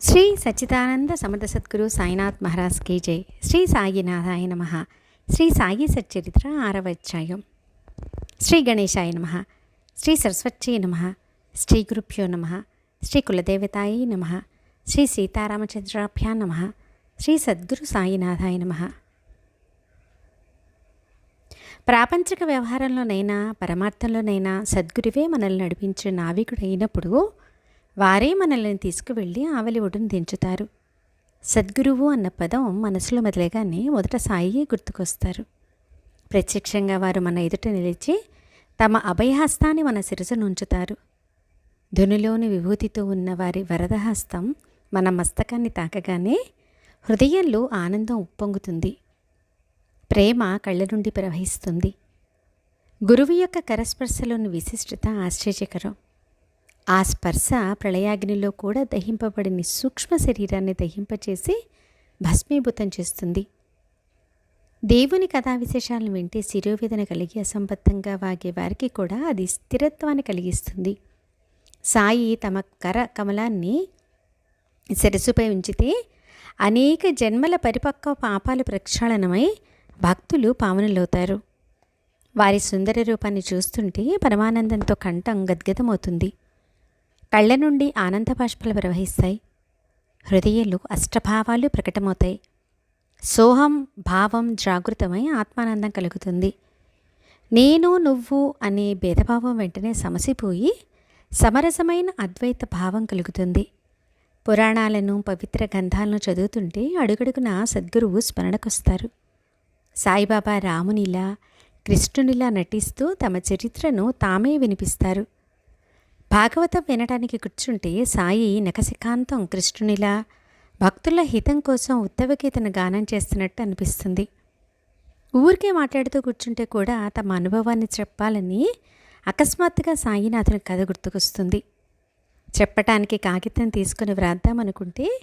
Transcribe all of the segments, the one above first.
శ్రీ సచ్చిదానంద సమర్థ సద్గురు సాయినాథ్ మహారాజ్ కీ జై. శ్రీ సాయినాథాయ నమ. శ్రీ సాయి సచ్చరిత్ర ఆరవచ్చాయం శ్రీ గణేశాయ నమ. శ్రీ సరస్వత్యై నమ. శ్రీ గురుభ్యో నమ. శ్రీ కులదేవతాయ నమ. శ్రీ సీతారామచంద్రాభ్యా నమ. శ్రీ సద్గురు సాయినాథాయ నమ. ప్రాపంచిక వ్యవహారంలోనైనా పరమార్థంలోనైనా సద్గురువే మనల్ని నడిపించే నావికుడైనప్పుడు అయినప్పుడు వారే మనల్ని తీసుకువెళ్ళి ఆవలి ఒడ్డును దించుతారు. సద్గురువు అన్న పదం మనసులో మొదలగానే మొదట సాయి గుర్తుకొస్తారు. ప్రత్యక్షంగా వారు మన ఎదుట నిలిచి తమ అభయహస్తాన్ని మన శిరసును ఉంచుతారు ధునిలోని విభూతితో ఉన్న వారి వరదహస్తం మన మస్తకాన్ని తాకగానే హృదయంలో ఆనందం ఉప్పొంగుతుంది. ప్రేమ కళ్ళ నుండి ప్రవహిస్తుంది. గురువు యొక్క కరస్పర్శలోని విశిష్టత ఆశ్చర్యకరం. ఆ స్పర్శ ప్రళయాగ్నిలో కూడా దహింపబడిన సూక్ష్మ శరీరాన్ని దహింపచేసి భస్మీభూతం చేస్తుంది. దేవుని కథా విశేషాలను వింటే శిరోవేదన కలిగి అసంబద్ధంగా వాగే వారికి కూడా అది స్థిరత్వాన్ని కలిగిస్తుంది. సాయి తమ కర కమలాన్ని శిరస్సుపై ఉంచితే అనేక జన్మల పరిపక్వ పాపాలు ప్రక్షాళనమై భక్తులు పావనులవుతారు. వారి సుందర రూపాన్ని చూస్తుంటే పరమానందంతో కంఠం గద్గదమవుతుంది. కళ్ళ నుండి ఆనంద బాష్పలు ప్రవహిస్తాయి. హృదయంలో అష్టభావాలు ప్రకటమవుతాయి. సోహం భావం జాగృతమై ఆత్మానందం కలుగుతుంది. నేను నువ్వు అనే భేదభావం వెంటనే సమసిపోయి సమరసమైన అద్వైత భావం కలుగుతుంది. పురాణాలను పవిత్ర గ్రంథాలను చదువుతుంటే అడుగడుగున సద్గురువు స్మరణకొస్తారు. సాయిబాబా రామునిలా కృష్ణునిలా నటిస్తూ తమ చరిత్రను తామే వినిపిస్తారు. భాగవతం వినడానికి కూర్చుంటే సాయి నకశికాంతం కృష్ణునిలా భక్తుల హితం కోసం ఉత్తవగీతను గానం చేస్తున్నట్టు అనిపిస్తుంది. ఊరికే మాట్లాడుతూ కూర్చుంటే కూడా తమ అనుభవాన్ని చెప్పాలని అకస్మాత్తుగా సాయినాథుని కథ గుర్తుకొస్తుంది. చెప్పటానికి కాగితం తీసుకుని వ్రాద్దామనుకుంటే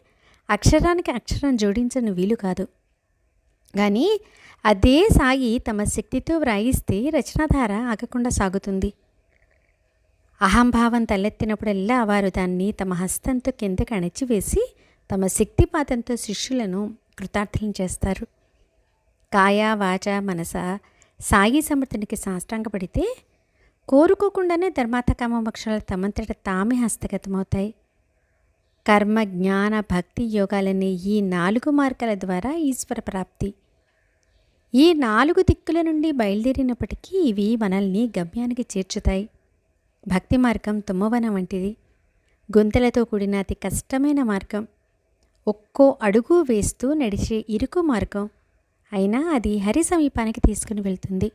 అక్షరానికి అక్షరం జోడించని వీలు కాదు. కానీ అదే సాయి తమ శక్తితో వ్రాయిస్తే రచనాధార ఆగకుండా సాగుతుంది. అహంభావం తలెత్తినప్పుడల్లా వారు దాన్ని తమ హస్తంతో కిందకు అణచివేసి తమ శక్తిపాతంతో శిష్యులను కృతార్థులను చేస్తారు. కాయ వాచ మనస సాయి సమర్థునికి సాష్టాంగపడితే కోరుకోకుండానే ధర్మార్థ కామమోక్షాలు తమంతట తామే హస్తగతమవుతాయి. కర్మ జ్ఞాన భక్తి యోగాలనే ఈ నాలుగు మార్గాల ద్వారా ఈశ్వర ప్రాప్తి. ఈ నాలుగు దిక్కుల నుండి బయలుదేరినప్పటికీ ఇవి మనల్ని గమ్యానికి చేర్చుతాయి. భక్తి మార్గం తుమ్మవనం వంటిది. గుంతలతో కూడిన అతి కష్టమైన మార్గం. ఒక్కో అడుగు వేస్తూ నడిచే ఇరుకు మార్గం. అయినా అది హరి సమీపానికి తీసుకుని వెళ్తుంది.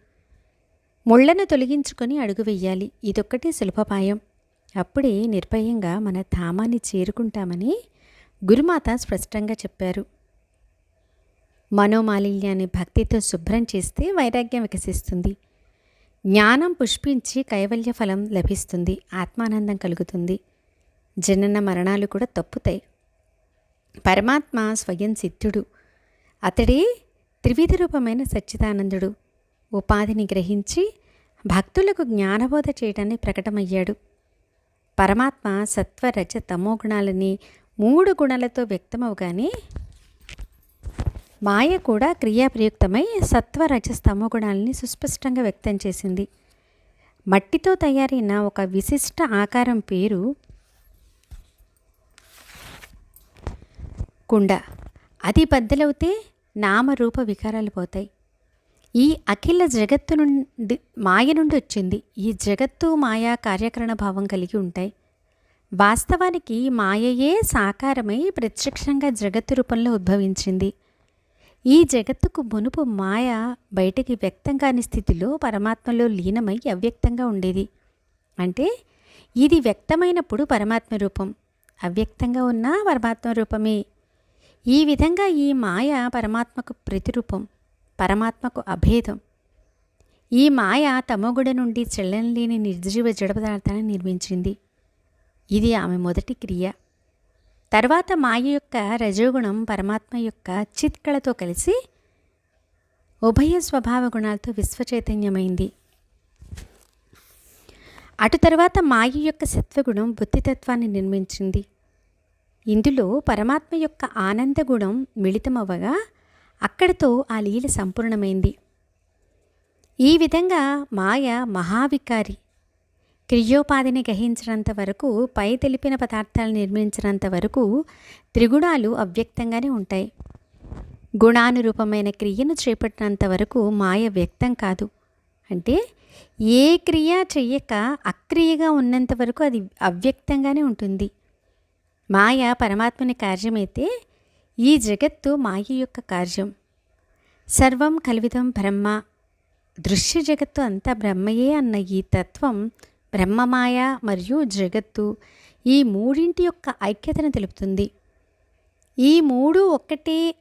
ముళ్ళను తొలగించుకొని అడుగు వెయ్యాలి ఇదొక్కటి సులభపాయం. అప్పుడే నిర్భయంగా మన ధామాన్ని చేరుకుంటామని గురుమాత స్పష్టంగా చెప్పారు. మనోమాలిన్యాన్ని భక్తితో శుభ్రం చేస్తే వైరాగ్యం వికసిస్తుంది. జ్ఞానం పుష్పించి కైవల్య ఫలం లభిస్తుంది ఆత్మానందం కలుగుతుంది. జనన మరణాలు కూడా తప్పుతాయి. పరమాత్మ స్వయం సిద్ధుడు. అతడే త్రివిధ రూపమైన సచ్చిదానందుడు. ఉపాధిని గ్రహించి భక్తులకు జ్ఞానబోధ చేయడాన్ని ప్రకటమయ్యాడు. పరమాత్మ సత్వరజ తమో గుణాలని మూడు గుణాలతో వ్యక్తమవగానే మాయ కూడా క్రియాప్రయుక్తమై సత్వ రజస్తమో గుణాలని సుస్పష్టంగా వ్యక్తం చేసింది. మట్టితో తయారైన ఒక విశిష్ట ఆకారం పేరు కుండ. అది బద్దలవుతే నామరూప వికారాలు పోతాయి. ఈ అఖిల జగత్తు నుండి మాయ నుండి వచ్చింది. ఈ జగత్తు మాయా కార్యకరణ భావం కలిగి ఉంటాయి. వాస్తవానికి మాయయే సాకారమై ప్రత్యక్షంగా జగత్తు రూపంలో ఉద్భవించింది. ఈ జగత్తుకు మునుపు మాయ బయటికి వ్యక్తం కాని స్థితిలో పరమాత్మలో లీనమై అవ్యక్తంగా ఉండేది. అంటే ఇది వ్యక్తమైనప్పుడు పరమాత్మ రూపం అవ్యక్తంగా ఉన్న పరమాత్మ రూపమే. ఈ విధంగా ఈ మాయ పరమాత్మకు ప్రతిరూపం పరమాత్మకు అభేదం. ఈ మాయ తమగుడ నుండి చెల్లంలేని నిర్జీవ జడ పదార్థాన్ని నిర్మించింది. ఇది ఆమె మొదటి క్రియ. తర్వాత మాయ యొక్క రజోగుణం పరమాత్మ యొక్క చిత్కళతో కలిసి ఉభయ స్వభావ గుణాలతో విశ్వచైతన్యమైంది. అటు తర్వాత మాయ యొక్క సత్వగుణం బుద్ధితత్వాన్ని నిర్మించింది. ఇందులో పరమాత్మ యొక్క ఆనంద గుణం మిళితమవ్వగా అక్కడితో ఆ లీల సంపూర్ణమైంది. ఈ విధంగా మాయ మహావికారి క్రియోపాధిని గ్రహించినంత వరకు పై తెలిపిన పదార్థాలు నిర్మించినంత వరకు త్రిగుణాలు అవ్యక్తంగానే ఉంటాయి. గుణానురూపమైన క్రియను చేపట్టినంత వరకు మాయ వ్యక్తం కాదు. అంటే ఏ క్రియ చెయ్యక అక్రియగా ఉన్నంత వరకు అది అవ్యక్తంగానే ఉంటుంది. మాయ పరమాత్మని కార్యమైతే ఈ జగత్తు మాయ యొక్క కార్యం. సర్వం కలివిదం బ్రహ్మ. దృశ్య జగత్తు అంతా బ్రహ్మయే అన్న ఈ తత్వం బ్రహ్మమాయ మరియు జగత్తు ఈ మూడింటి యొక్క ఐక్యతను తెలుపుతుంది. ఈ మూడు ఒక్కటే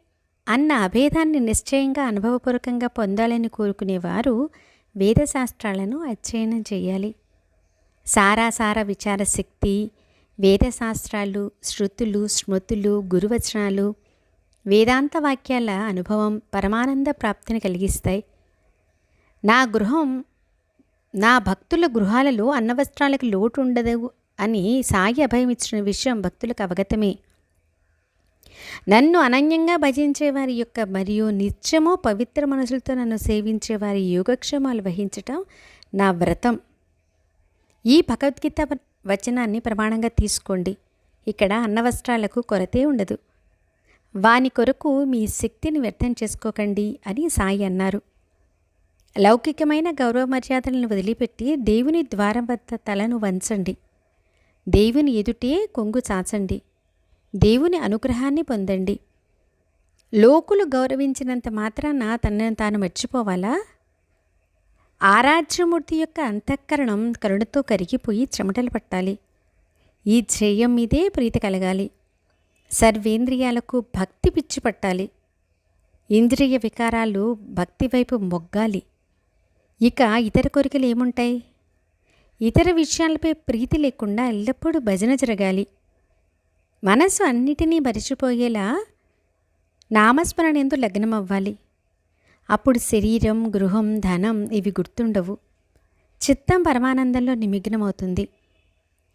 అన్న అభేదాన్ని నిశ్చయంగా అనుభవపూర్వకంగా పొందాలని కోరుకునేవారు వేదశాస్త్రాలను అధ్యయనం చేయాలి. సారాసార విచార శక్తి వేదశాస్త్రాలు శృతులు స్మృతులు గురువచనాలు వేదాంత వాక్యాల అనుభవం పరమానంద ప్రాప్తిని కలిగిస్తాయి. నా గృహం నా భక్తుల గృహాలలో అన్నవస్త్రాలకు లోటు ఉండదు అని సాయి అభయం ఇచ్చిన విషయం భక్తులకు అవగతమే. నన్ను అనన్యంగా భజించే వారి యొక్క మరియు నిత్యము పవిత్ర మనసులతో నన్ను సేవించే వారి యోగక్షేమాలు వహించటం నా వ్రతం. ఈ భగవద్గీత వచనాన్ని ప్రమాణంగా తీసుకోండి. ఇక్కడ అన్నవస్త్రాలకు కొరతే ఉండదు. వాని కొరకు మీ శక్తిని వ్యర్థం చేసుకోకండి అని సాయి అన్నారు. లౌకికమైన గౌరవ మర్యాదలను వదిలిపెట్టి దేవుని ద్వారం వద్ద తలను వంచండి. దేవుని ఎదుటే కొంగు చాచండి. దేవుని అనుగ్రహాన్ని పొందండి. లోకులు గౌరవించినంత మాత్రాన తనను తాను మర్చిపోవాలా? ఆరాధ్యమూర్తి యొక్క అంతఃకరణం కరుణతో కరిగిపోయి చెమటలు పట్టాలి. ఈ ధ్యేయం మీదే ప్రీతి కలగాలి. సర్వేంద్రియాలకు భక్తి పిచ్చి పట్టాలి. ఇంద్రియ వికారాలు భక్తి వైపు మొగ్గాలి. ఇక ఇతర కోరికలు ఏముంటాయి? ఇతర విషయాలపై ప్రీతి లేకుండా ఎల్లప్పుడూ భజన జరగాలి. మనసు అన్నిటినీ మరిచిపోయేలా నామస్మరణ ఎందు లగ్నం అవ్వాలి అప్పుడు శరీరం గృహం ధనం ఇవి గుర్తుండవు. చిత్తం పరమానందంలో నిమగ్నమవుతుంది.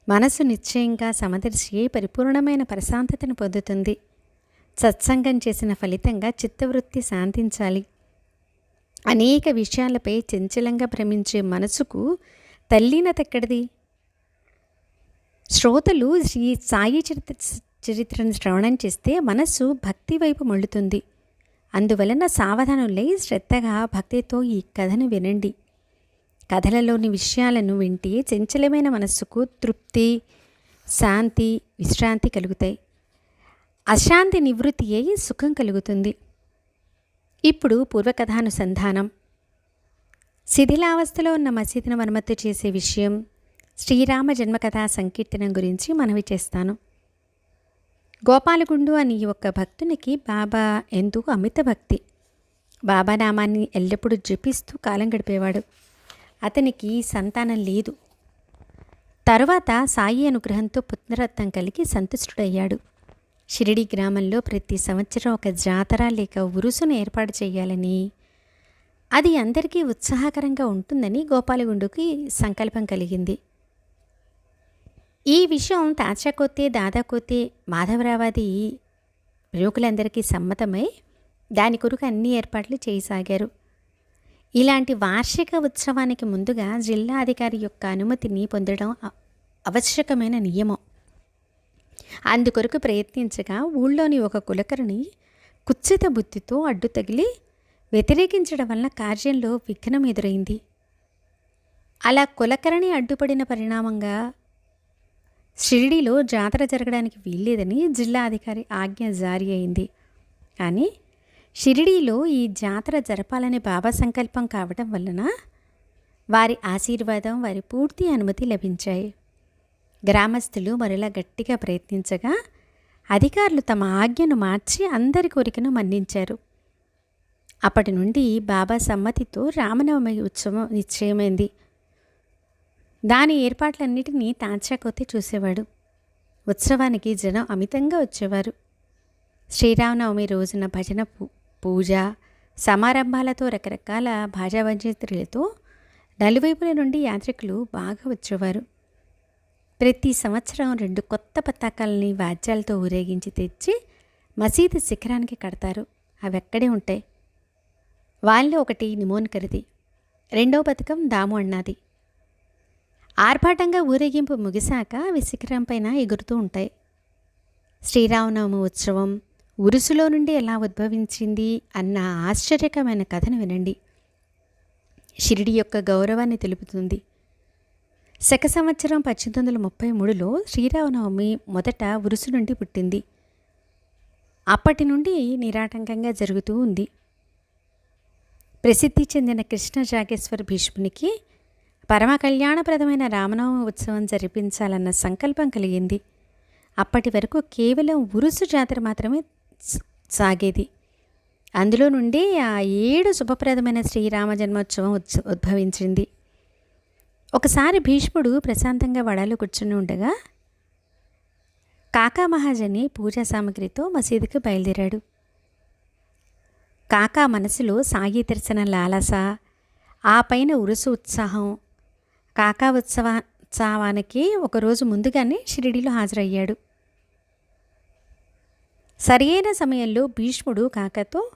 మనసు నిశ్చయంగా సమదర్శి పరిపూర్ణమైన ప్రశాంతతను పొందుతుంది. సత్సంగం చేసిన ఫలితంగా చిత్తవృత్తి శాంతించాలి. అనేక విషయాలపై చంచలంగా భ్రమించే మనసుకు తల్లినతెక్కడిది శ్రోతలు శ్రీ సాయి చరిత్ర చరిత్రను శ్రవణం చేస్తే మనస్సు భక్తి వైపు మళ్ళుతుంది. అందువలన సావధానులై శ్రద్ధగా భక్తితో ఈ కథను వినండి. కథలలోని విషయాలను వింటే చంచలమైన మనస్సుకు తృప్తి శాంతి విశ్రాంతి కలుగుతాయి. అశాంతి నివృత్తి అయి సుఖం కలుగుతుంది. ఇప్పుడు పూర్వకథానుసంధానం. శిథిలావస్థలో ఉన్న మసీదును మరమ్మతు చేసే విషయం శ్రీరామ జన్మకథా సంకీర్తనం గురించి మనవి చేస్తాను. గోపాలగుండు అని ఒక భక్తునికి బాబా ఎందుకు అమిత భక్తి. బాబా నామాన్ని ఎల్లప్పుడూ జపిస్తూ కాలం గడిపేవాడు. అతనికి సంతానం లేదు. తరువాత సాయి అనుగ్రహంతో పుత్రరత్నం కలిగి సంతుష్టుడయ్యాడు. షిరిడి గ్రామంలో ప్రతి సంవత్సరం ఒక జాతర లేక ఉరుసును ఏర్పాటు చేయాలని అది అందరికీ ఉత్సాహకరంగా ఉంటుందని గోపాలగుండుకి సంకల్పం కలిగింది. ఈ విషయం తాచకొత్తే దాదాకొత్తే మాధవరావాది ప్రముఖులందరికీ సమ్మతమై దాని కొరకు అన్ని ఏర్పాట్లు చేయసాగారు. ఇలాంటి వార్షిక ఉత్సవానికి ముందుగా జిల్లా అధికారి యొక్క అనుమతిని పొందడం ఆవశ్యకమైన నియమం. అందుకొరకు ప్రయత్నించగా ఊళ్ళోని ఒక కులకరుని కుచ్చిత బుద్ధితో అడ్డు తగిలి వ్యతిరేకించడం వలన కార్యంలో విఘ్నం ఎదురైంది. అలా కులకరణి అడ్డుపడిన పరిణామంగా షిరిడిలో జాతర జరగడానికి వీల్లేదని జిల్లా అధికారి ఆజ్ఞ జారీ అయింది. కానీ షిరిడీలో ఈ జాతర జరపాలని బాబా సంకల్పం కావడం వలన వారి ఆశీర్వాదం వారి పూర్తి అనుమతి లభించాయి. గ్రామస్తులు మరలా గట్టిగా ప్రయత్నించగా అధికారులు తమ ఆజ్ఞను మార్చి అందరి కోరికను మన్నించారు. అప్పటి నుండి బాబా సమ్మతితో రామనవమి ఉత్సవం నిశ్చయమైంది. దాని ఏర్పాట్లన్నిటినీ తాచాకొత్తి చూసేవాడు. ఉత్సవానికి జనం అమితంగా వచ్చేవారు. శ్రీరామనవమి రోజున భజన పూజ సమారంభాలతో రకరకాల భాజావంజేత్రులతో నలువైపుల నుండి యాత్రికులు బాగా వచ్చేవారు. ప్రతి సంవత్సరం రెండు కొత్త పతాకాలని వాద్యాలతో ఊరేగించి తెచ్చి మసీదు శిఖరానికి కడతారు. అవి అక్కడే ఉంటాయి. వాళ్ళలో ఒకటి నిమోన్కరిది. రెండో పథకం దాము అన్నది. ఆర్భాటంగా ఊరేగింపు ముగిశాక అవి శిఖరం పైన ఎగురుతూ ఉంటాయి. శ్రీరామనవమి ఉత్సవం ఉరుసులో నుండి ఎలా ఉద్భవించింది అన్న ఆశ్చర్యకరమైన కథను వినండి. షిరిడి యొక్క గౌరవాన్ని తెలుపుతుంది. శక సంవత్సరం పద్దెనిమిది వందల ముప్పై మూడులో శ్రీరామనవమి మొదట ఉరుసు నుండి పుట్టింది. అప్పటి నుండి నిరాటంకంగా జరుగుతూ ఉంది. ప్రసిద్ధి చెందిన కృష్ణ జాగేశ్వర భీష్మునికి పరమ కళ్యాణప్రదమైన రామనవమి ఉత్సవం జరిపించాలన్న సంకల్పం కలిగింది. అప్పటి వరకు కేవలం ఉరుసు జాతర మాత్రమే సాగేది. అందులో నుండి ఆ ఏడు శుభప్రదమైన శ్రీరామ జన్మోత్సవం ఉద్భవించింది. ఒకసారి భీష్ముడు ప్రశాంతంగా వడాలు కూర్చుని ఉండగా కాకా మహాజని పూజా సామగ్రితో మసీదుకి బయలుదేరాడు. కాకా మనసులో సాగి తెరిచిన లాలస ఆ పైన ఉరుసు ఉత్సాహం కాకా ఉత్సవ ఉత్సవానికి ఒకరోజు ముందుగానే షిరిడీలో హాజరయ్యాడు. సరియైన సమయంలో భీష్ముడు కాకతో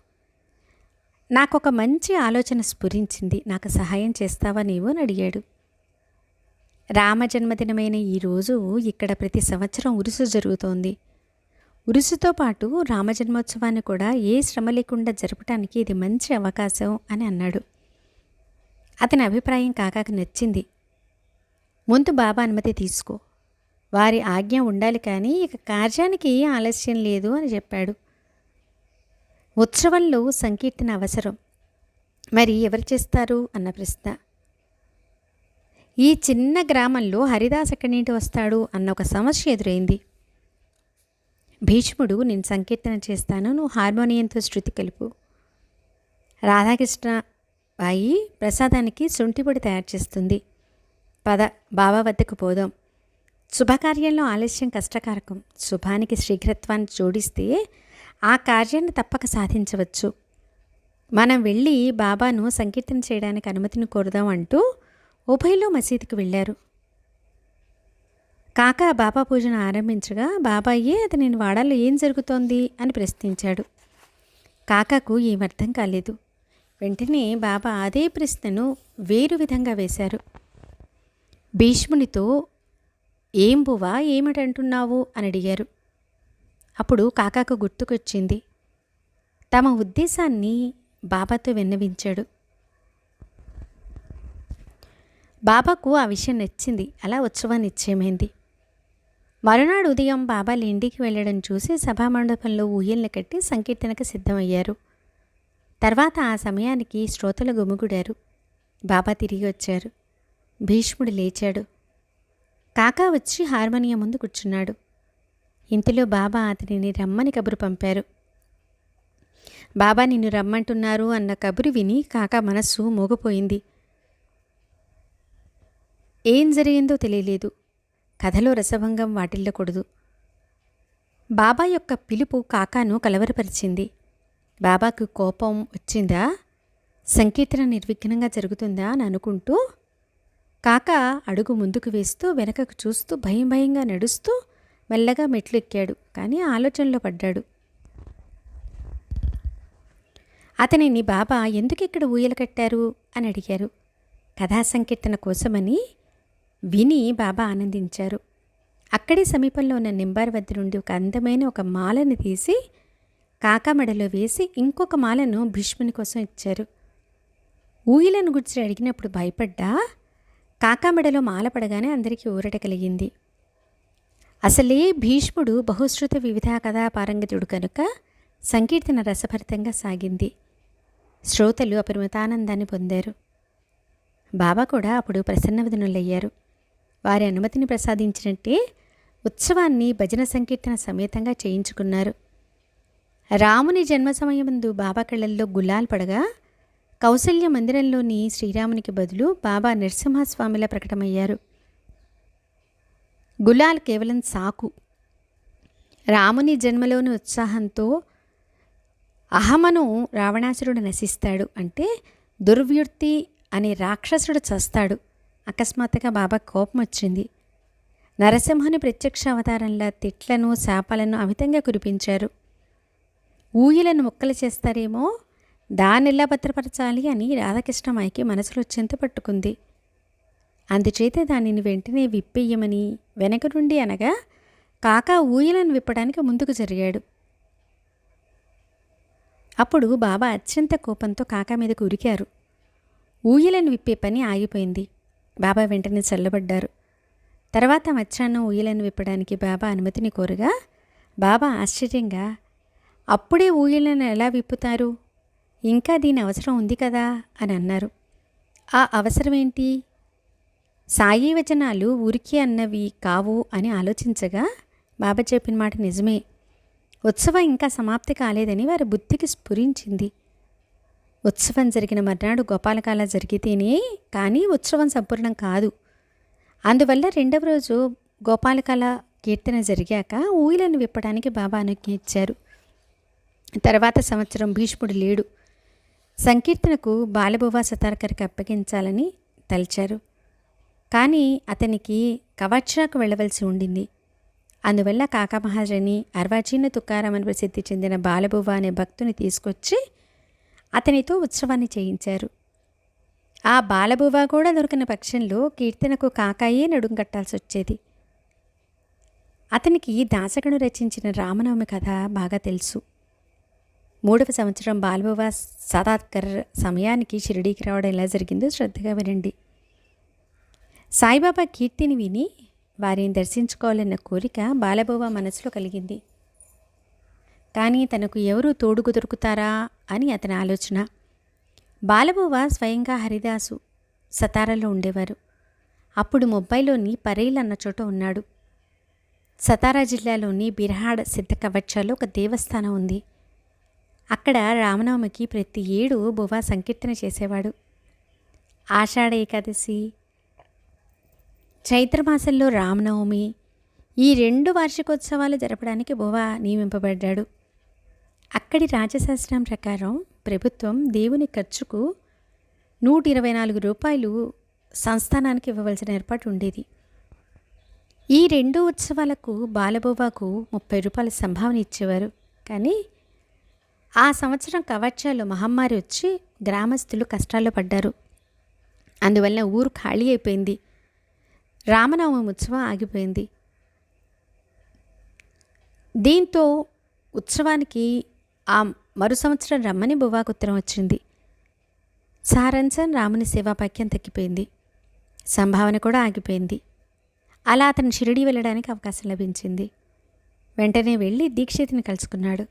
నాకొక మంచి ఆలోచన స్ఫురించింది నాకు సహాయం చేస్తావా నీవు? అని అడిగాడు. రామ జన్మదినమైన ఈ రోజు ఇక్కడ ప్రతి సంవత్సరం ఉరుసు జరుగుతోంది. ఉరుసుతో పాటు రామ జన్మోత్సవాన్ని కూడా ఏ శ్రమ లేకుండా జరపడానికి ఇది మంచి అవకాశం అని అన్నాడు. అతని అభిప్రాయం కాకాకు నచ్చింది. ముందు బాబా అనుమతి తీసుకో. వారి ఆజ్ఞ ఉండాలి కానీ ఇక కార్యానికి ఆలస్యం లేదు అని చెప్పాడు. ఉత్సవంలో సంకీర్తన అవసరం. మరి ఎవరు చేస్తారు? అన్న ప్రశ్న. ఈ చిన్న గ్రామంలో హరిదాస్ ఎక్కడి నుండి వస్తాడు అన్న ఒక సమస్య ఎదురైంది. భీష్ముడు నేను సంకీర్తన చేస్తాను నువ్వు హార్మోనియంతో శృతి కలుపు. రాధాకృష్ణ బాయి ప్రసాదానికి శొంఠిపొడి తయారు చేస్తుంది. పద బాబా వద్దకు పోదాం. శుభకార్యంలో ఆలస్యం కష్టకారకం. శుభానికి శీఘ్రత్వాన్ని జోడిస్తే ఆ కార్యాన్ని తప్పక సాధించవచ్చు. మనం వెళ్ళి బాబాను సంకీర్తన చేయడానికి అనుమతిని కోరుదాం అంటూ ఉభయలు మసీదుకి వెళ్ళారు. కాకా బాబా పూజను ఆరంభించగా బాబాయే అతని వాడాలో ఏం జరుగుతోంది? అని ప్రశ్నించాడు. కాకాకు ఏమర్థం అర్థం కాలేదు. వెంటనే బాబా అదే ప్రశ్నను వేరు విధంగా వేశారు. భీష్మునితో ఏం బువా ఏమిటంటున్నావు? అని అడిగారు. అప్పుడు కాకాకు గుర్తుకొచ్చింది. తమ ఉద్దేశాన్ని బాబాతో విన్నవించాడు. బాబాకు ఆ విషయం నచ్చింది. అలా ఉత్సవం నిశ్చయమైంది మరునాడు ఉదయం బాబా ఇంటికి వెళ్ళడం చూసి సభామండపంలో ఊయల్ని కట్టి సంకీర్తనకు సిద్ధమయ్యారు. తర్వాత ఆ సమయానికి శ్రోతలు గుమిగూడారు. బాబా తిరిగి వచ్చారు. భీష్ముడు లేచాడు. కాకా వచ్చి హార్మోనియం ముందు కూర్చున్నాడు. ఇంతలో బాబా అతనిని రమ్మని కబురు పంపారు. బాబా నిన్ను రమ్మంటున్నారు అన్న కబురు విని కాకా మనస్సు మోగపోయింది. ఏం జరిగిందో తెలియలేదు. కథలో రసభంగం వాటిల్లకూడదు. బాబా యొక్క పిలుపు కాకాను కలవరపరిచింది. బాబాకు కోపం వచ్చిందా? సంకీర్తన నిర్విఘ్నంగా జరుగుతుందా అని అనుకుంటూ కాక అడుగు ముందుకు వేస్తూ వెనకకు చూస్తూ భయం భయంగా నడుస్తూ మెల్లగా మెట్లు ఎక్కాడు కానీ ఆలోచనలో పడ్డాడు. అతనిని బాబా ఎందుకు ఇక్కడ ఊయలు కట్టారు? అని అడిగారు. కథా సంకీర్తన కోసమని విని బాబా ఆనందించారు. అక్కడే సమీపంలో ఉన్న నింబార్ వద్ద నుండి ఒక అందమైన ఒక మాలను తీసి కాకామెడలో వేసి ఇంకొక మాలను భీష్ముని కోసం ఇచ్చారు. ఊయిలను గురించి అడిగినప్పుడు భయపడ్డా కాకామెడలో మాల పడగానే అందరికీ ఊరట కలిగింది. అసలే భీష్ముడు బహుశ్రుత వివిధ కథా పారంగతుడు కనుక సంకీర్తన రసభరితంగా సాగింది. శ్రోతలు అపరిమితానందాన్ని పొందారు. బాబా కూడా అప్పుడు ప్రసన్నవదనులయ్యారు. వారి అనుమతిని ప్రసాదించినట్టే ఉత్సవాన్ని భజన సంకీర్తన సమేతంగా చేయించుకున్నారు. రాముని జన్మ సమయమందు బాబా కళ్ళల్లో గులాల్ పడగా కౌసల్య మందిరంలోని శ్రీరామునికి బదులు బాబా నరసింహస్వామిలా ప్రకటమయ్యారు. గులాల్ కేవలం సాకు. రాముని జన్మలోని ఉత్సాహంతో అహమను రావణాసురుడు నశిస్తాడు అంటే దుర్వ్యుర్తి అనే రాక్షసుడు చస్తాడు. అకస్మాత్తుగా బాబా కోపం వచ్చింది నరసింహుని ప్రత్యక్ష అవతారంలా తిట్లను శాపాలను అమితంగా కురిపించారు. ఊయలను ముక్కలు చేస్తారేమో? దానిలా భద్రపరచాలి అని రాధాకృష్ణమాయికి మనసులో చింత పట్టుకుంది. అందుచేత దానిని వెంటనే విప్పేయమని వెనక నుండి అనగా కాకా ఊయలను విప్పడానికి ముందుకు జరిగాడు. అప్పుడు బాబా అత్యంత కోపంతో కాకా మీదకు ఉరికారు. ఊయలను విప్పే పని ఆగిపోయింది. బాబా వెంటనే చల్లబడ్డారు. తర్వాత మధ్యాహ్నం ఊయలను విప్పడానికి బాబా అనుమతిని కోరుగా బాబా ఆశ్చర్యంగా అప్పుడే ఊయలను ఎలా విప్పుతారు? ఇంకా దీని అవసరం ఉంది కదా? అని అన్నారు. ఆ అవసరం ఏంటి సాయి వచనాలు ఊరికి అన్నవి కావు అని ఆలోచించగా బాబా చెప్పిన మాట నిజమే. ఉత్సవం ఇంకా సమాప్తి కాలేదని వారి బుద్ధికి స్ఫురించింది. ఉత్సవం జరిగిన మర్నాడు గోపాలకాల జరిగితేనే కానీ ఉత్సవం సంపూర్ణం కాదు. అందువల్ల రెండవ రోజు గోపాలకాల కీర్తన జరిగాక ఊయలను విప్పడానికి బాబా అనుజ్ఞ ఇచ్చారు. తర్వాత సంవత్సరం భీష్ముడు లేడు. సంకీర్తనకు బాలబువా సతార్కర్కి అప్పగించాలని తలిచారు. కానీ అతనికి కవాక్షాకు వెళ్ళవలసి ఉండింది. అందువల్ల కాకామహాజని అర్వాచీన తుకారామని ప్రసిద్ధి చెందిన బాలబువ్వ అనే భక్తుని తీసుకొచ్చి అతనితో ఉత్సవాన్ని చేయించారు. ఆ బాలబువ కూడా దొరికిన పక్షంలో కీర్తనకు కాకాయే నడుం కట్టాల్సి వచ్చేది అతనికి దాసగను రచించిన రామనవమి కథ బాగా తెలుసు. మూడవ సంవత్సరం బాలబువ సదాత్కర్ సమయానికి షిరిడీకి రావడం ఎలా జరిగిందో శ్రద్ధగా వినండి. సాయిబాబా కీర్తిని విని వారిని దర్శించుకోవాలన్న కోరిక బాలబువ మనసులో కలిగింది. కానీ తనకు ఎవరు తోడుకు దొరుకుతారా అని అతని ఆలోచన. బాలబోవ స్వయంగా హరిదాసు సతారాలో ఉండేవారు. అప్పుడు ముంబైలోని పరేల్ అన్న చోట ఉన్నాడు. సతారా జిల్లాలోని బిర్హాడ్ సిద్ధ కవచాలో ఒక దేవస్థానం ఉంది. అక్కడ రామనవమికి ప్రతి ఏడు బువా సంకీర్తన చేసేవాడు. ఆషాఢ ఏకాదశి చైత్రమాసంలో రామనవమి ఈ రెండు వార్షికోత్సవాలు జరపడానికి బువా నియమింపబడ్డాడు. అక్కడి రాజశాస్త్రం ప్రకారం ప్రభుత్వం దేవుని ఖర్చుకు నూట ఇరవై నాలుగు రూపాయలు సంస్థానానికి ఇవ్వవలసిన ఏర్పాటు ఉండేది. ఈ రెండు ఉత్సవాలకు బాలబోబాకు ముప్పై రూపాయల సంభావన ఇచ్చేవారు. కానీ ఆ సంవత్సరం కవర్చాలు మహమ్మారి వచ్చి గ్రామస్తులు కష్టాల్లో పడ్డారు. అందువల్ల ఊరు ఖాళీ అయిపోయింది. రామనవమి ఉత్సవం ఆగిపోయింది. దీంతో ఉత్సవానికి ఆ మరు సంవత్సరం రమ్మని బువ్వాకు ఉత్తరం వచ్చింది. సారంసన్ రాముని సేవాపాక్యం తగ్గిపోయింది. సంభావన కూడా ఆగిపోయింది. అలా అతను షిరిడి వెళ్ళడానికి అవకాశం లభించింది. వెంటనే వెళ్ళి దీక్షిత్ని కలుసుకున్నాడు.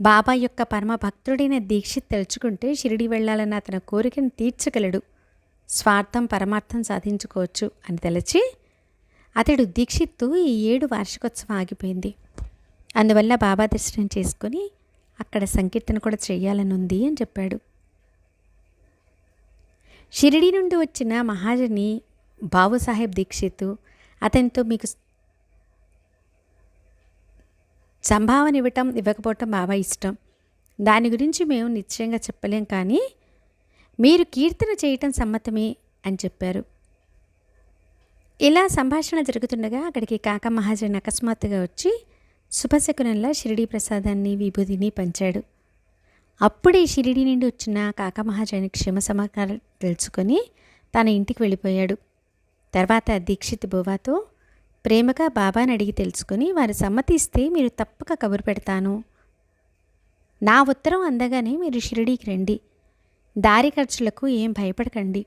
బాబా యొక్క పరమ భక్తుడైన దీక్షిత్ తలుచుకుంటే షిరిడి వెళ్ళాలన్న అతని కోరికను తీర్చగలడు. స్వార్థం పరమార్థం సాధించుకోవచ్చు అని తలచి అతడు దీక్షిత్తు ఈ ఏడు వార్షికోత్సవం ఆగిపోయింది. అందువల్ల బాబా దర్శనం చేసుకుని అక్కడ సంకీర్తన కూడా చేయాలని ఉంది అని చెప్పాడు. షిరిడి నుండి వచ్చిన మహాజని బాబుసాహెబ్ దీక్షిత్ అతనితో మీకు సంభావన ఇవ్వటం ఇవ్వకపోవటం బాబా ఇష్టం. దాని గురించి మేము నిశ్చయంగా చెప్పలేం కానీ మీరు కీర్తన చేయటం సమ్మతమే అని చెప్పారు. ఇలా సంభాషణ జరుగుతుండగా అక్కడికి కాక మహాజన్ అకస్మాత్తుగా వచ్చి శుభశకునంలా షిరిడి ప్రసాదాన్ని విభూతిని పంచాడు. అప్పుడే షిరిడి నుండి వచ్చిన కాక మహాజన్ క్షమ సమాచారం తెలుసుకొని తన ఇంటికి వెళ్ళిపోయాడు. తర్వాత దీక్షిత్ బోవాతో ప్రేమగా బాబాని అడిగి తెలుసుకొని వారు సమ్మతిస్తే మీరు తప్పక కబురు పెడతాను. నా ఉత్తరం అందగానే మీరు షిరిడీకి రండి. దారి ఖర్చులకు ఏం భయపడకండి.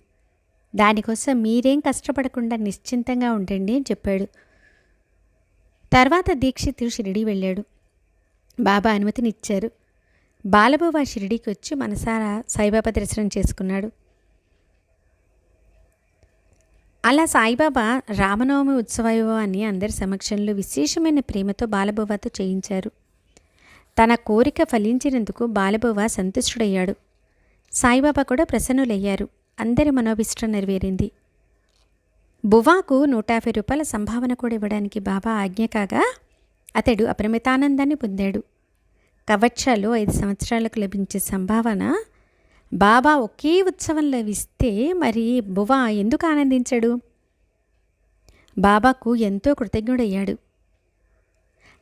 దానికోసం మీరేం కష్టపడకుండా నిశ్చింతంగా ఉండండి అని చెప్పాడు. తర్వాత దీక్షితుడు షిరిడి వెళ్ళాడు. బాబా అనుమతినిచ్చారు. బాలబాబా షిరిడీకి వచ్చి మనసారా సాయిబాబా దర్శనం చేసుకున్నాడు. అలా సాయిబాబా రామనవమి ఉత్సవైభవాన్ని అందరి సమక్షంలో విశేషమైన ప్రేమతో బాలబోవాతో చేయించారు. తన కోరిక ఫలించినందుకు బాలబాబా సంతుష్టుడయ్యాడు. సాయిబాబా కూడా ప్రసన్నులయ్యారు. అందరి మనోభిష్టం నెరవేరింది. బువాకు నూట యాభై రూపాయల సంభావన కూడా ఇవ్వడానికి బాబా ఆజ్ఞ కాగా అతడు అపరిమితానందాన్ని పొందాడు. కవచ్చాలో ఐదు సంవత్సరాలకు లభించే సంభావన బాబా ఒకే ఉత్సవంలో ఇస్తే మరి బువా ఎందుకు ఆనందించడు? బాబాకు ఎంతో కృతజ్ఞుడయ్యాడు.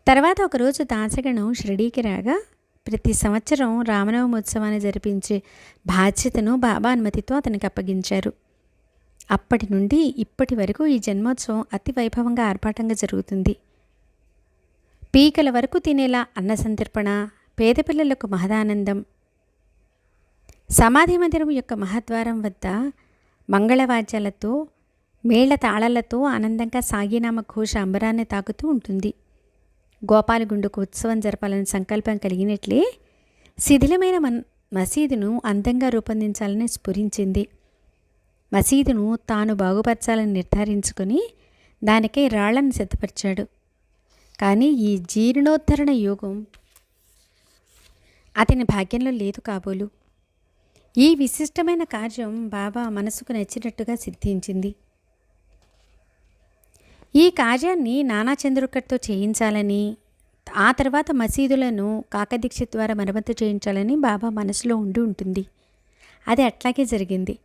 తర్వాత ఒకరోజు దాసగణం షిరిడీకి రాగా ప్రతి సంవత్సరం రామనవమోత్సవాన్ని జరిపించే బాధ్యతను బాబా అనుమతితో అతనికి అప్పగించారు. అప్పటి నుండి ఇప్పటి వరకు ఈ జన్మోత్సవం అతి వైభవంగా ఆర్భాటంగా జరుగుతుంది. పీకల వరకు తినేలా అన్న సంతర్పణ పేద పిల్లలకు మహదానందం. సమాధి మందిరం యొక్క మహద్వారం వద్ద మంగళవాద్యాలతో మేళ్ళ తాళాలతో ఆనందంగా సాగినామ ఘోష అంబరాన్ని తాకుతూ ఉంటుంది. గోపాలగుండుకు ఉత్సవం జరపాలని సంకల్పం కలిగినట్లే శిథిలమైన మన్ మసీదును అందంగా రూపొందించాలని స్ఫురించింది. మసీదును తాను బాగుపరచాలని నిర్ధారించుకొని దానికై రాళ్ళను సిద్ధపరిచాడు. కానీ ఈ జీర్ణోద్ధరణ యోగం అతని భాగ్యంలో లేదు కాబోలు. ఈ విశిష్టమైన కార్యం బాబా మనసుకు నచ్చినట్టుగా సిద్ధించింది. ఈ కార్యాన్ని నానా చంద్రుకర్తో చేయించాలని ఆ తర్వాత మసీదులను కాకదీక్ష ద్వారా మరమ్మతు చేయించాలని బాబా మనసులో ఉండి ఉంటుంది. అది అట్లాగే జరిగింది.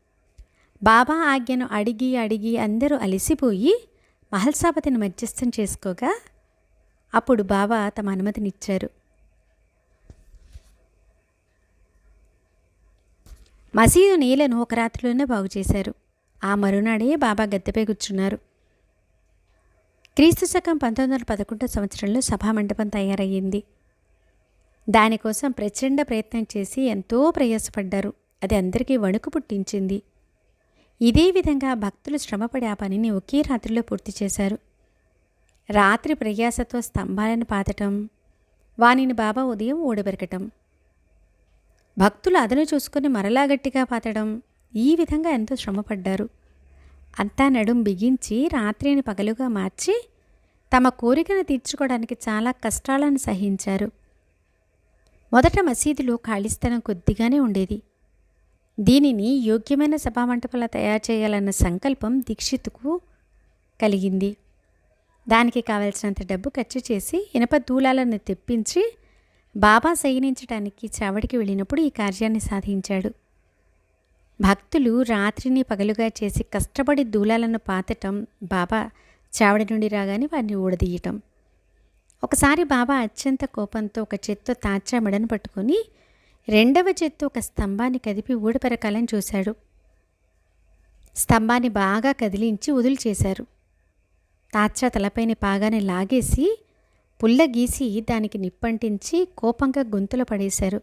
బాబా ఆజ్ఞను అడిగి అడిగి అందరూ అలిసిపోయి మహల్సాపతిని మధ్యస్థం చేసుకోగా అప్పుడు బాబా తమ అనుమతినిచ్చారు. మసీదు నీళ్ళను ఒక రాత్రిలోనే బాగు చేశారు. ఆ మరునాడే బాబా గద్దెపై కూర్చున్నారు. క్రీస్తు శకం పంతొమ్మిది వందల పదకొండో సంవత్సరంలో సభామండపం తయారయ్యింది. దానికోసం ప్రచండ ప్రయత్నం చేసి ఎంతో ప్రయాసపడ్డారు. అది అందరికీ వణుకు పుట్టించింది. ఇదే విధంగా భక్తులు శ్రమపడి ఆ పనిని ఒకే రాత్రిలో పూర్తి చేశారు. రాత్రి ప్రయాసతో స్తంభాలను పాతటం వానిని బాబా ఉదయం ఊడబెరకటం భక్తులు అదను చూసుకుని మరలా గట్టిగా పాతడం ఈ విధంగా ఎంతో శ్రమపడ్డారు. అంతా నడుం బిగించి రాత్రిని పగలుగా మార్చి తమ కోరికను తీర్చుకోవడానికి చాలా కష్టాలను సహించారు. మొదట మసీదులో ఖాళీస్థలం కొద్దిగానే ఉండేది. దీనిని యోగ్యమైన సభామంటపంలా తయారు చేయాలన్న సంకల్పం దీక్షిత్కు కలిగింది. దానికి కావలసినంత డబ్బు ఖర్చు చేసి ఇనప దూలాలను తెప్పించి బాబా శయనించడానికి చావడికి వెళ్ళినప్పుడు ఈ కార్యాన్ని సాధించాడు. భక్తులు రాత్రిని పగలుగా చేసి కష్టపడి దూలాలను పాతటం బాబా చావడి నుండి రాగానే వారిని ఊడదీయటం. ఒకసారి బాబా అత్యంత కోపంతో ఒక చెత్త తాచా మెడను పట్టుకొని రెండవ చెత్తు ఒక స్తంభాన్ని కదిపి ఊడిపెరకాలని చూశాడు. స్తంభాన్ని బాగా కదిలించి వదులు చేశారు. తాత్ర తలపైన పాగాని లాగేసి పుల్ల గీసి దానికి నిప్పంటించి కోపంగా గొంతులో పడేశారు.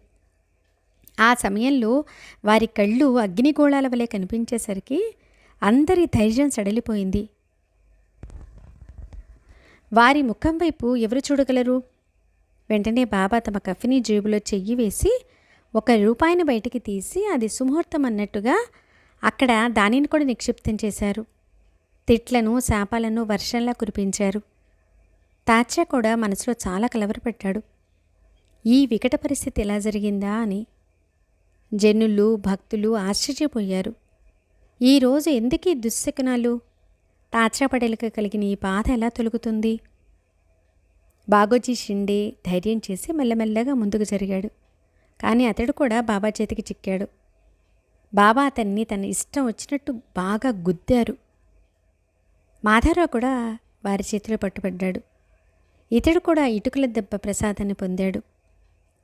ఆ సమయంలో వారి కళ్ళు అగ్నిగోళాల వలె కనిపించేసరికి అందరి ధైర్యం సడలిపోయింది. వారి ముఖం వైపు ఎవరు చూడగలరు? వెంటనే బాబా తమ కఫిని జేబులో చెయ్యి వేసి ఒక రూపాయిని బయటికి తీసి అది సుముహూర్తం అన్నట్టుగా అక్కడ దానిని కూడా నిక్షిప్తం చేశారు. తిట్లను శాపాలను వర్షంలా కురిపించారు. తాచా కూడా మనసులో చాలా కలవరపెట్టాడు. ఈ వికట పరిస్థితి ఎలా జరిగిందా అని జనులు భక్తులు ఆశ్చర్యపోయారు. ఈరోజు ఎందుకీ దుశ్శకునాలు? తాచాపడేలకు కలిగిన ఈ బాధ ఎలా తొలుగుతుంది? బాగోజీ షిండే ధైర్యం చేసి మెల్లమెల్లగా ముందుకు జరిగాడు. కానీ అతడు కూడా బాబా చేతికి చిక్కాడు. బాబా అతన్ని తన ఇష్టం వచ్చినట్టు బాగా గుద్దారు. మాధారావు కూడా వారి చేతిలో పట్టుబడ్డాడు. ఇతడు కూడా ఇటుకల దెబ్బ ప్రసాదాన్ని పొందాడు.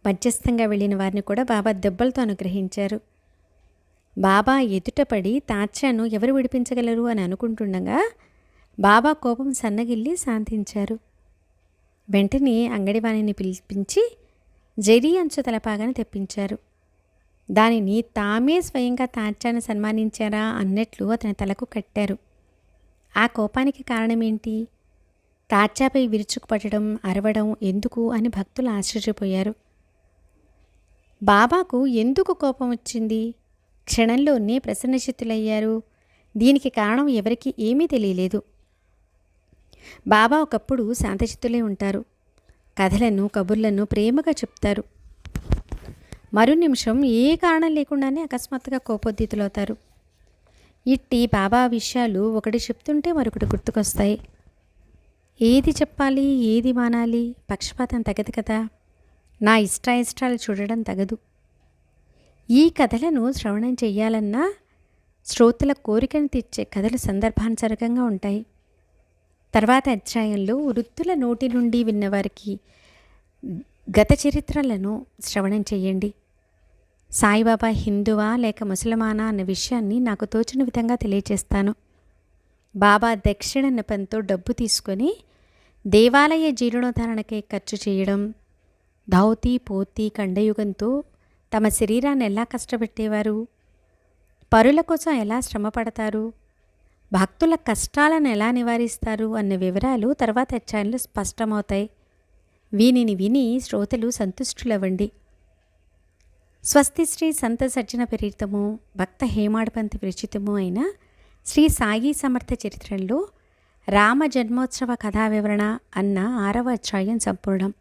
మధ్యస్థంగా వెళ్ళిన వారిని కూడా బాబా దెబ్బలతో అనుగ్రహించారు. బాబా ఎదుటపడి తాచాను ఎవరు విడిపించగలరు అని అనుకుంటుండగా బాబా కోపం సన్నగిల్లి శాంతించారు. వెంటనే అంగడివాణిని పిలిపించి జరీ అంచు తలపాగాను తెప్పించారు. దానిని తామే స్వయంగా తాచాను సన్మానించారా అన్నట్లు అతని తలకు కట్టారు. ఆ కోపానికి కారణమేంటి? తాచాపై విరుచుకుపట్టడం అరవడం ఎందుకు అని భక్తులు ఆశ్చర్యపోయారు. బాబాకు ఎందుకు కోపం వచ్చింది? క్షణంలోనే ప్రసన్నచిత్తులయ్యారు. దీనికి కారణం ఎవరికీ ఏమీ తెలియలేదు. బాబా ఒకప్పుడు శాంతచిత్తులే ఉంటారు. కథలను కబుర్లను ప్రేమగా చెప్తారు. మరు నిమిషం ఏ కారణం లేకుండానే అకస్మాత్తుగా కోపోద్దితులవుతారు. ఇట్టి బాబా విషయాలు ఒకటి చెప్తుంటే మరొకటి గుర్తుకొస్తాయి. ఏది చెప్పాలి ఏది మానాలి పక్షపాతం తగదు కదా. నా ఇష్టాయిష్టాలు చూడడం తగదు. ఈ కథలను శ్రవణం చేయాలన్నా శ్రోతల కోరికను తెచ్చే కథలు సందర్భానుసరకంగా ఉంటాయి. తర్వాత అధ్యాయంలో వృత్తుల నోటి నుండి విన్నవారికి గత చరిత్రలను శ్రవణం చేయండి. సాయిబాబా హిందువా లేక ముసలమానా అన్న విషయాన్ని నాకు తోచిన విధంగా తెలియజేస్తాను బాబా దక్షిణ నెపంతో డబ్బు తీసుకొని దేవాలయ జీర్ణోద్ధరణకై ఖర్చు చేయడం ధౌతి పోతి కండయుగంతో తమ శరీరాన్ని ఎలా కష్టపెట్టేవారు పరుల కోసం ఎలా శ్రమ పడతారు భక్తుల కష్టాలను ఎలా నివారిస్తారు అన్న వివరాలు తర్వాత అధ్యాయంలో స్పష్టమవుతాయి. వీనిని విని శ్రోతలు సంతుష్టులవ్వండి. స్వస్తి శ్రీ సంత సజ్జన ప్రేరితము భక్త హేమాడపంతి విరచితము అయిన శ్రీ సాయి సమర్థ చరిత్రలో రామ జన్మోత్సవ కథా వివరణ అన్న ఆరవ అధ్యాయం సంపూర్ణం.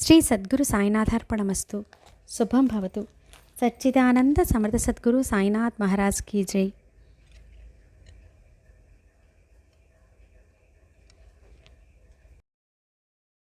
శ్రీ సద్గురు సాయినాథార్పణమస్తు. శుభం భవతు. సచ్చిదానంద సమర్థ సద్గురు సాయినాథ్ మహారాజ్ కీ జై.